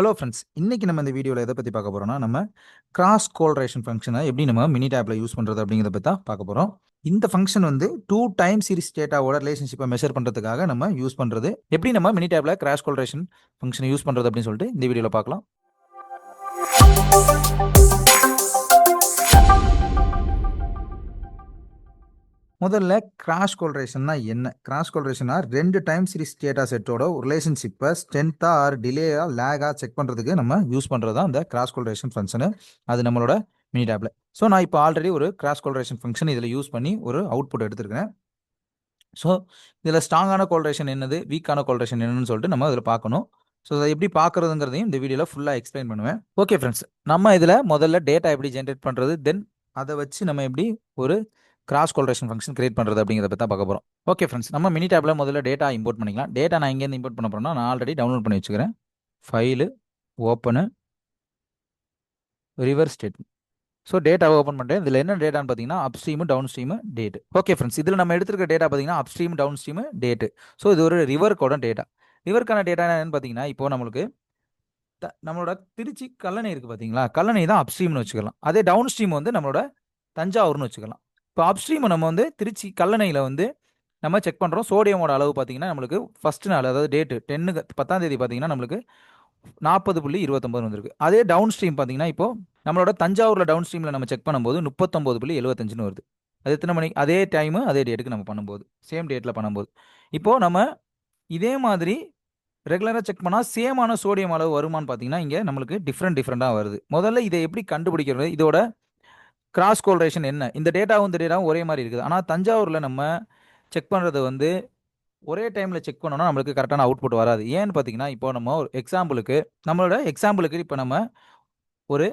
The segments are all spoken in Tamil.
ஹலோ ஃப்ரெண்ட்ஸ் இன்னைக்கு நம்ம இந்த வீடியோவில் எதை பற்றி பார்க்க போகிறோம்னா நம்ம கிராஸ் கோல்ரேஷன் ஃபங்க்ஷனை எப்படி நம்ம மினி டேப்பில் யூஸ் பண்ணுறது அப்படிங்கிறத பற்றி தான் பார்க்க போகிறோம் இந்த ஃபங்க்ஷன் வந்து டூ டைம் சீரிஸ் டேட்டாவோட ரிலேஷன்ஷிப்பை மெஷர் பண்ணுறதுக்காக நம்ம யூஸ் பண்ணுறது எப்படி நம்ம மினி டேப்பில் கிராஸ் கோல்ரேஷன் ஃபங்க்ஷனை யூஸ் பண்ணுறது அப்படின்னு சொல்லிட்டு இந்த வீடியோவில் பார்க்கலாம். முதல்ல கிராஷ் கோல்ரேஷன்னா என்ன? கிராஷ் கோல்ரேஷனா ரெண்டு டைம் சீரிஸ் டேட்டா செட்டோட ரிலேஷன்ஷிப்பை ஸ்ட்ரென்த்தா ஆர் டிலேயா லேகா செக் பண்ணுறதுக்கு நம்ம யூஸ் பண்ணுறது தான் அந்த கிராஸ் கோல்ரேஷன் ஃபங்க்ஷனு அது நம்மளோட மினி டேப்ல ஸோ நான் இப்போ ஆல்ரெடி ஒரு கிராஸ் கோல்ரேஷன் ஃபங்க்ஷன் இதில் யூஸ் பண்ணி ஒரு அவுட்புட் எடுத்துருக்கேன் ஸோ இதில் ஸ்ட்ராங்கான கோல்ரேஷன் என்னது? வீக்கான கோல்ரேஷன் என்னன்னு சொல்லிட்டு நம்ம அதில் பார்க்கணும். ஸோ அதை எப்படி பார்க்குறதுங்கிறதையும் இந்த வீடியோவில் ஃபுல்லாக எக்ஸ்பிளைன் பண்ணுவேன். ஓகே ஃப்ரெண்ட்ஸ் நம்ம இதில் முதல்ல டேட்டா எப்படி ஜென்ரேட் பண்ணுறது தென் அதை வச்சு நம்ம எப்படி ஒரு கிராஸ் கோல்ரேஷன் ஃபங்க்ஷன் கிரியேட் பண்ணுறது அப்படிங்கிறத பற்றி தான் பார்க்க போகிறோம் ஓகே ஃப்ரெண்ட்ஸ் நம்ம மினி டேப்பில் முதல்ல டேட்டா இம்போர்ட் பண்ணிக்கலாம். டேட்டா நான் இங்கேருந்து இம்போர்ட் பண்ண போகிறோம்னா நான் ஆல்ரெடி டவுன்லோட் பண்ணி வச்சுக்கிறேன். File open reverse statement so டேட்டாவை ஓப்பன் பண்ணுறேன் இதில் என்ன டேட்டான்னு பார்த்தீங்கன்னா up stream down stream date okay friends இதில் நம்ம எடுத்துருக்க டேட்டா பார்த்தீங்கன்னா up stream down stream date so இது ஒரு ரிவர்க்கோட டேட்டா ரிவர்க்கான டேட்டா என்னன்னு பார்த்தீங்கன்னா இப்போ நம்மளுக்கு த- நம்மளோட திருச்சி கல்லணை இருக்குது பார்த்தீங்களா? கல்லணை தான் அப் ஸ்ட்ரீம்னு வச்சுக்கலாம். அதே டவுன் ஸ்ட்ரீம் வந்து நம்மளோட தஞ்சாவூர்னு வச்சுக்கலாம். இப்போ அப்ஸ்ட்ரீமை நம்ம வந்து திருச்சி கல்லணையில் வந்து நம்ம செக் பண்ணுறோம் சோடியமோட அளவு பார்த்தீங்கன்னா நம்மளுக்கு ஃபர்ஸ்ட் நாள் அதாவது டேட்டு டென்னுக்கு பத்தாம் தேதி பார்த்தீங்கன்னா நம்மளுக்கு நாற்பது புள்ளி இருபத்தொம்பது வந்திருக்கு. அதே டவுன் ஸ்ட்ரீம் பார்த்தீங்கன்னா இப்போ நம்மளோட தஞ்சாவூரில் டவுன் ஸ்ட்ரீமில் நம்ம செக் பண்ணும்போது முப்பத்தொம்பது புள்ளி எழுபத்தஞ்சுன்னு வருது. அது எத்தனை மணி அதே டைமு அதே டேட்டுக்கு நம்ம பண்ணும்போது சேம் டேட்டில் பண்ணும்போது. இப்போது நம்ம இதே மாதிரி ரெகுலராக செக் பண்ணால் சேமான சோடியம் அளவு வருமான்னு பார்த்தீங்கன்னா இங்கே நம்மளுக்கு டிஃப்ரெண்ட் டிஃப்ரெண்ட்டாக வருது. முதல்ல இதை எப்படி கண்டுபிடிக்கிறது? இதோட கிராஸ் கோல்ரேஷன் என்ன? இந்த டேட்டாவும் இந்த டேட்டாவும் ஒரே மாதிரி இருக்குது. ஆனால் தஞ்சாவூரில் நம்ம செக் பண்ணுறது வந்து ஒரே டைமில் செக் பண்ணோம்னா நம்மளுக்கு கரெக்டான அவுட்புட் வராது. ஏன்னு பார்த்தீங்கன்னா இப்போ நம்ம ஒரு எக்ஸாம்பிளுக்கு நம்மளோட எக்ஸாம்பிளுக்கு இப்போ நம்ம ஒரு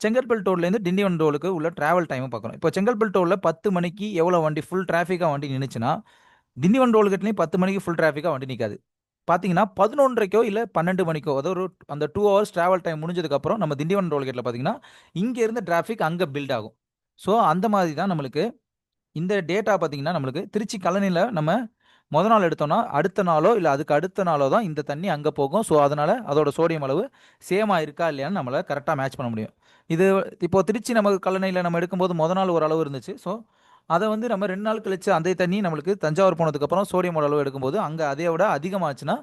செங்கல்பல் டோல்லேருந்து டிண்டிவன் டோலுக்கு உள்ள டிராவல் டைமை பார்க்குறோம் இப்போ செங்கல்பல் டோலில் பத்து மணிக்கு எவ்வளோ வண்டி ஃபுல் டிராஃபிக்காக வண்டி நின்றுச்சுன்னா திண்டிவன் டோல்கட்லேயும் பத்து மணிக்கு ஃபுல் டிராஃபிக்காக வண்டி நிற்காது பார்த்தீங்கன்னா பதினொன்றரைக்கோ இல்லை பன்னெண்டு மணிக்கோ அதாவது ஒரு அந்த டூ ஹவர்ஸ் ட்ராவல் டைம் முடிஞ்சதுக்கப்புறம் நம்ம திண்டிவனம் டோல்கேட்டில் பார்த்தீங்கன்னா இங்கேருந்து டிராஃபிக் அங்கே பில்ட் ஆகும். ஸோ அந்த மாதிரி தான் நம்மளுக்கு இந்த டேட்டா பார்த்தீங்கன்னா நம்மளுக்கு திருச்சி கழனியில் நம்ம முத நாள் எடுத்தோம்னா அடுத்த நாளோ இல்லை அதுக்கு அடுத்த நாளோ தான் இந்த தண்ணி அங்கே போகும். ஸோ அதனால் அதோட சோடியம் அளவு சேமாக இருக்கா இல்லையான்னு நம்மளை கரெக்டாக மேட்ச் பண்ண முடியும். இது இப்போ திருச்சி நமக்கு கல்லணையில் நம்ம எடுக்கும்போது முத நாள் ஒரு அளவு இருந்துச்சு. ஸோ அதை வந்து நம்ம ரெண்டு நாள் கழிச்சு அந்த தண்ணி நம்மளுக்கு தஞ்சாவூர் போனதுக்கப்புறம் சோடியம் அளவு எடுக்கும்போது அங்கே அதை விட அதிகமாச்சுன்னா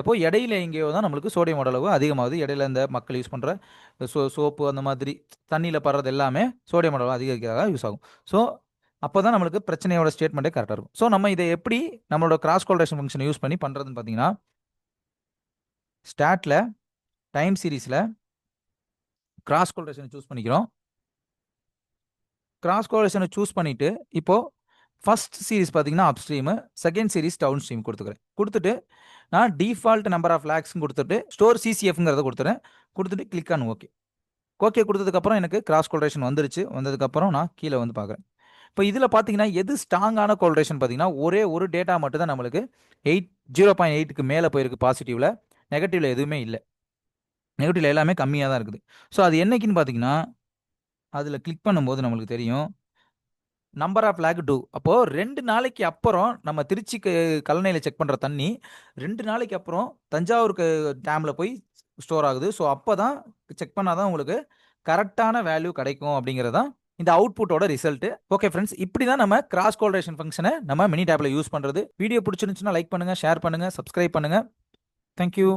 இப்போ இடையில எங்கேயோ தான் நம்மளுக்கு சோடியம் அளவு அதிகமாகுது. இடையில இந்த மக்கள் யூஸ் பண்ணுற சோ சோப்பு அந்த மாதிரி தண்ணியில் படுறது எல்லாமே சோடியம் அளவு அதிகரிக்கிறதாக யூஸ் ஆகும். ஸோ அப்போ தான் நம்மளுக்கு பிரச்சனையோட ஸ்டேட்மெண்ட்டே கரெக்டாக இருக்கும். ஸோ நம்ம இதை எப்படி நம்மளோட கிராஸ் கோல்ரேஷன் ஃபங்க்ஷனை யூஸ் பண்ணி பண்ணுறதுன்னு பார்த்தீங்கன்னா ஸ்டாட்டில் டைம் சீரீஸில் கிராஸ் கோல்ரேஷனை சூஸ் பண்ணிக்கிறோம். கிராஸ் கோலேஷனை சூஸ் பண்ணிவிட்டு இப்போது ஃபர்ஸ்ட் சீரிஸ் பார்த்தீங்கன்னா up stream second series down stream கொடுத்துக்கிறேன். கொடுத்துட்டு நான் டிஃபால்ட் நம்பர் ஆஃப் லேக்ஸ்னு கொடுத்துட்டு ஸ்டோர் சிசிஎஃப்ங்கிறத கொடுத்துறேன். கொடுத்துட்டு கிளிக் ஆன் ஓகே ஓகே கொடுத்ததுக்கப்புறம் எனக்கு கிராஸ் கோல்ரேஷன் வந்துருச்சு. வந்ததுக்கப்புறம் நான் கீழே வந்து பார்க்குறேன். இப்போ இதில் பார்த்தீங்கன்னா எது ஸ்ட்ராங்கான கோல்ரேஷன் பார்த்தீங்கன்னா ஒரே ஒரு டேட்டா மட்டும் தான் நம்மளுக்கு எயிட் ஜீரோ பாயிண்ட் எயிட்டுக்கு மேலே போயிருக்கு பாசிட்டிவில் நெகட்டிவில் எதுவுமே இல்லை. நெகட்டிவில் எல்லாமே கம்மியாக தான் இருக்குது. ஸோ அது என்னைக்குன்னு பார்த்தீங்கன்னா அதில் கிளிக் பண்ணும்போது நம்மளுக்கு தெரியும். நம்பர் ஆஃப் லேக் டூ அப்போது ரெண்டு நாளைக்கு அப்புறம் நம்ம திருச்சிக்கு கல்லணையில் செக் பண்ணுற தண்ணி ரெண்டு நாளைக்கு அப்புறம் தஞ்சாவூருக்கு டேமில் போய் ஸ்டோர் ஆகுது. ஸோ அப்போ தான் செக் பண்ணால் தான் உங்களுக்கு கரெக்டான வேல்யூ கிடைக்கும் அப்படிங்கிறது தான் இந்த அவுட்புட்டோட ரிசல்ட் ஓகே ஃப்ரெண்ட்ஸ் இப்படி தான் நம்ம கிராஸ் கோல்ரேஷன் ஃபங்க்ஷனை நம்ம மினி டேப்பில் யூஸ் பண்ணுறது வீடியோ பிடிச்சிருந்துச்சுன்னா லைக் பண்ணுங்கள் ஷேர் பண்ணுங்கள் சப்ஸ்கிரைப் பண்ணுங்கள் தேங்க்யூ